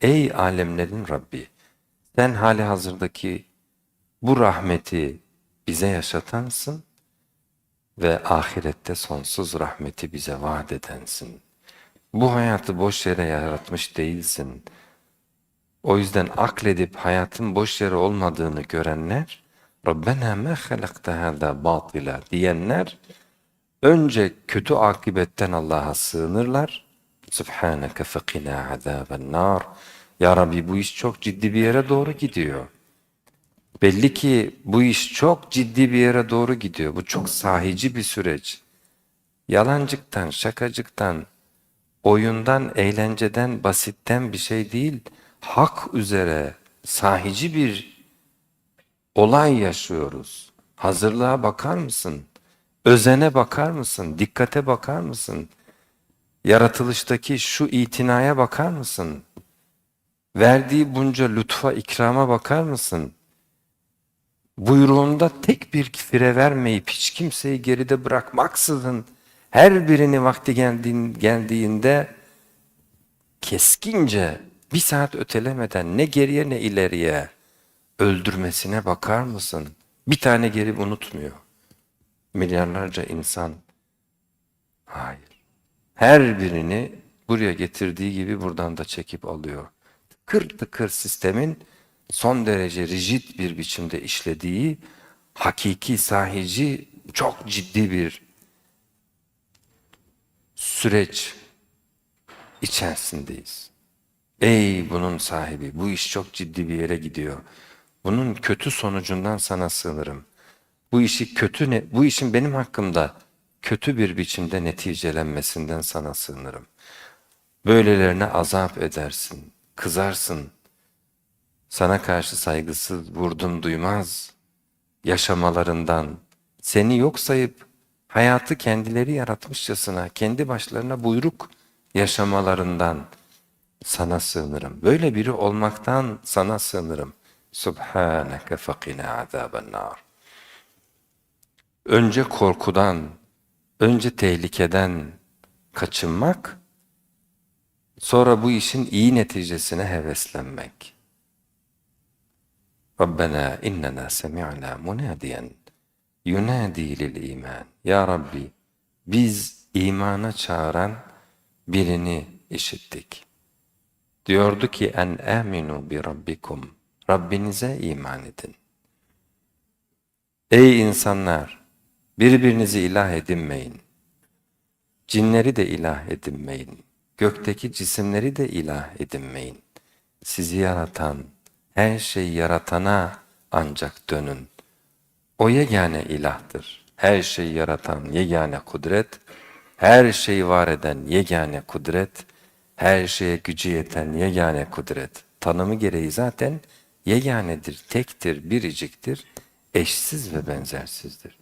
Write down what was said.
Ey alemlerin Rabbi sen hali hazırdaki bu rahmeti bize yaşatansın ve ahirette sonsuz rahmeti bize vaat edensin. Bu hayatı boş yere yaratmış değilsin. O yüzden akledip hayatın boş yere olmadığını görenler, Rabbena ma halakta hâzâ batila diyenler, önce kötü akibetten Allah'a sığınırlar. Subhaneke fekina azâben nar. Ya Rabbi bu iş çok ciddi bir yere doğru gidiyor. Belli ki bu iş çok ciddi bir yere doğru gidiyor. Bu çok sahici bir süreç. Yalancıktan, şakacıktan, oyundan, eğlenceden, basitten bir şey değil. Hak üzere sahici bir olay yaşıyoruz. Hazırlığa bakar mısın? Özene bakar mısın? Dikkate bakar mısın? Yaratılıştaki şu itinaya bakar mısın? Verdiği bunca lütfa, ikrama bakar mısın? Buyruğunda tek bir fire vermeyip hiç kimseyi geride bırakmaksızın her birini vakti geldiğin, geldiğinde keskince bir saat ötelemeden ne geriye ne ileriye öldürmesine bakar mısın? Bir tane geri unutmuyor. Milyarlarca insan. Hayır. Her birini buraya getirdiği gibi buradan da çekip alıyor. Tıkır tıkır sistemin son derece rigid bir biçimde işlediği hakiki sahici çok ciddi bir süreç içerisindeyiz. Ey bunun sahibi bu iş çok ciddi bir yere gidiyor. Bunun kötü sonucundan sana sığınırım. Bu işi kötü ne, bu işin benim hakkımda kötü bir biçimde neticelenmesinden sana sığınırım. Böylelerine azap edersin, kızarsın. Sana karşı saygısız, vurdum duymaz yaşamalarından, seni yok sayıp hayatı kendileri yaratmışçasına, kendi başlarına buyruk yaşamalarından sana sığınırım. Böyle biri olmaktan sana sığınırım. Subhaneke fakina azaben. Önce korkudan, önce tehlikeden kaçınmak, sonra bu işin iyi neticesine heveslenmek. Rabbena innena semi'na munadiyen yunadi lil iman. Ya Rabbi biz imana çağıran birini işittik. Diyordu ki en aminu bi rabbikum. Rabbinize iman edin. Ey insanlar birbirinizi ilah edinmeyin. Cinleri de ilah edinmeyin. Gökteki cisimleri de ilah edinmeyin. Sizi yaratan, her şeyi yaratana ancak dönün. O yegane ilahtır. Her şeyi yaratan yegane kudret, her şeyi var eden yegane kudret, her şeye gücü yeten yegane kudret. Tanımı gereği zaten yeganedir, tektir, biriciktir, eşsiz ve benzersizdir.